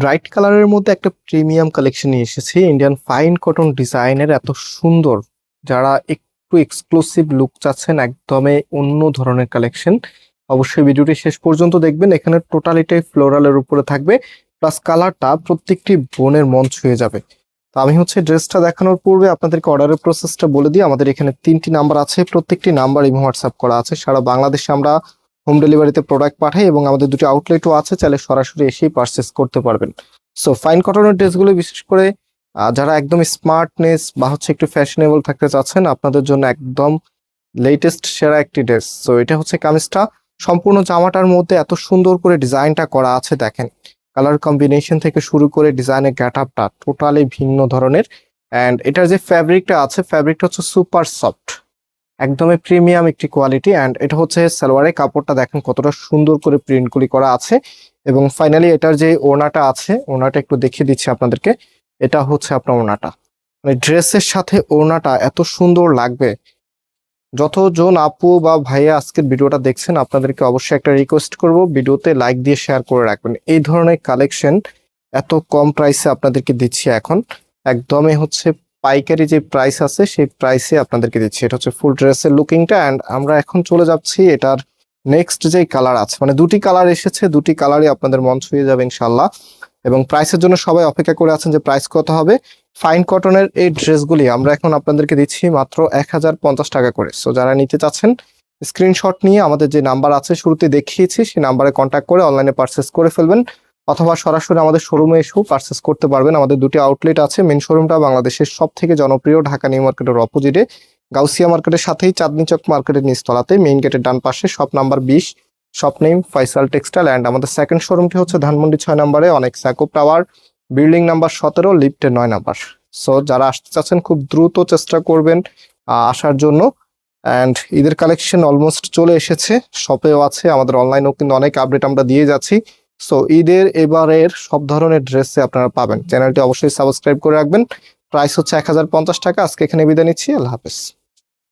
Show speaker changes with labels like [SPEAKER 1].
[SPEAKER 1] Bright কালারের মধ্যে একটা প্রিমিয়াম কালেকশন এসেছি ইন্ডিয়ান ফাইন কটন ডিজাইনের এত সুন্দর। যারা একটু এক্সক্লুসিভ লুক চাচ্ছেন, একদমই অন্য ধরনের কালেকশন অবশ্যই ভিডিওটি শেষ পর্যন্ত দেখবেন, এখানে টোটালিটাই ফ্লোরালের উপরে থাকবে প্লাস কালারটা প্রত্যেকটি বোনের মন ছুঁয়ে যাবে। তো আমি হচ্ছে ড্রেসটা দেখানোর পূর্বে আপনাদেরকে অর্ডারের প্রসেসটা বলে দিই, আমাদের এখানে তিনটি নাম্বার আছে, প্রত্যেকটি নাম্বার ইমো হোয়াটসঅ্যাপ করা আছে, সারা বাংলাদেশে আমরা হোম ডেলিভারিতে প্রোডাক্ট পাঠাই এবং আমাদের দুটি আউটলেটও আছে, চাইলে সরাসরি এসেই পারচেস করতে পারবেন। সো ফাইন কটনের ড্রেসগুলো বিশেষ করে যারা একদম স্মার্টনেস বা হচ্ছে একটু ফ্যাশনেবল থাকতে চাচ্ছেন, আপনাদের জন্য একদম লেটেস্ট সেরা একটি ড্রেস সো এটা হচ্ছে কামিজটা। সম্পূর্ণ জামাটার মধ্যে এত সুন্দর করে ডিজাইনটা করা আছে, দেখেন। কালার কম্বিনেশন থেকে শুরু করে ডিজাইনের গ্যাট আপটা টোটালি ভিন্ন ধরনের। অ্যান্ড এটার যে ফ্যাব্রিকটা আছে ফ্যাব্রিকটা হচ্ছে সুপার সফট একদমই প্রিমিয়াম একটি কোয়ালিটি অ্যান্ড এটা হচ্ছে সালোয়ারের কাপড়টা দেখেন কতটা সুন্দর করে প্রিন্টগুলি করা আছে এবং ফাইনালি এটার যে ওড়নাটা আছে, ওড়নাটা একটু দেখিয়ে দিচ্ছি আপনাদেরকে। এটা হচ্ছে আপনার ওনাটা মানে ড্রেসের সাথে ওড়নাটা এত সুন্দর লাগবে। যতজন আপু বা ভাইয়া আজকের ভিডিওটা দেখছেন, আপনাদেরকে অবশ্যই একটা রিকোয়েস্ট করব, ভিডিওতে লাইক দিয়ে শেয়ার করে রাখবেন। এই ধরনের কালেকশন এত কম প্রাইসে আপনাদেরকে দিচ্ছি এখন। একদমই হচ্ছে পাইকারি যে প্রাইস আছে, সেই প্রাইসে আপনাদেরকে দিচ্ছি। এটা হচ্ছে ফুল ড্রেসের লুকিংটা অ্যান্ড আমরা এখন চলে যাচ্ছি এটার নেক্সট যে কালার আছে। মানে দুটি কালার এসেছে, দুটি কালারই আপনাদের মন ছুঁয়ে যাবে ইনশাল্লাহ এবং প্রাইসের জন্য সবাই অপেক্ষা করে আছেন যে প্রাইস কত হবে। ফাইন কটনের এই ড্রেসগুলি আমরা এখন আপনাদেরকে দিচ্ছি মাত্র এক হাজার পঞ্চাশ টাকা করে। সো যারা নিতে চাচ্ছেন স্ক্রিনশট নিয়ে আমাদের যে নাম্বার আছে, শুরুতে দেখিয়েছি, সেই নাম্বারে কন্ট্যাক্ট করে অনলাইনে পারচেস করে ফেলবেন। অথবা সরাসরি আমাদের শোরুমে এসেও পারচেস করতে পারবেন। আমাদের দুটি আউটলেট আছে। মেন শোরুমটা বাংলাদেশের সব থেকে জনপ্রিয়, ঢাকা নিউ মার্কেটের অপোজিটে গাউসিয়া মার্কেটের সাথেই চাঁদনি চক মার্কেটের নিচতলাতে। মেইন গেটের ডান পাশে শপ নাম্বার বিশ shop name Faisal textile and আমাদের সেকেন্ড শোরুমটি হচ্ছে ধানমন্ডি ছয় নম্বরে, অনেক স্যাকোপ টাওয়ার বিল্ডিং নাম্বার সতেরো লিফটের নয় নাম্বার সো যারা আসতে চাচ্ছেন, খুব দ্রুত চেষ্টা করবেন আসার জন্য। অ্যান্ড ঈদের কালেকশন অলমোস্ট চলে এসেছে। শপেও আছে। আমাদের অনলাইনেও কিন্তু অনেক আপডেট আমরা দিয়ে যাচ্ছি। সো ঈদের এবারের সব ধরনের ড্রেসে আপনারা পাবেন। চ্যানেলটি অবশ্যই সাবস্ক্রাইব করে রাখবেন। প্রাইস হচ্ছে এক হাজার পঞ্চাশ টাকা। আজকে এখানে বিদায় নিচ্ছি। আল্লাহ হাফেজ।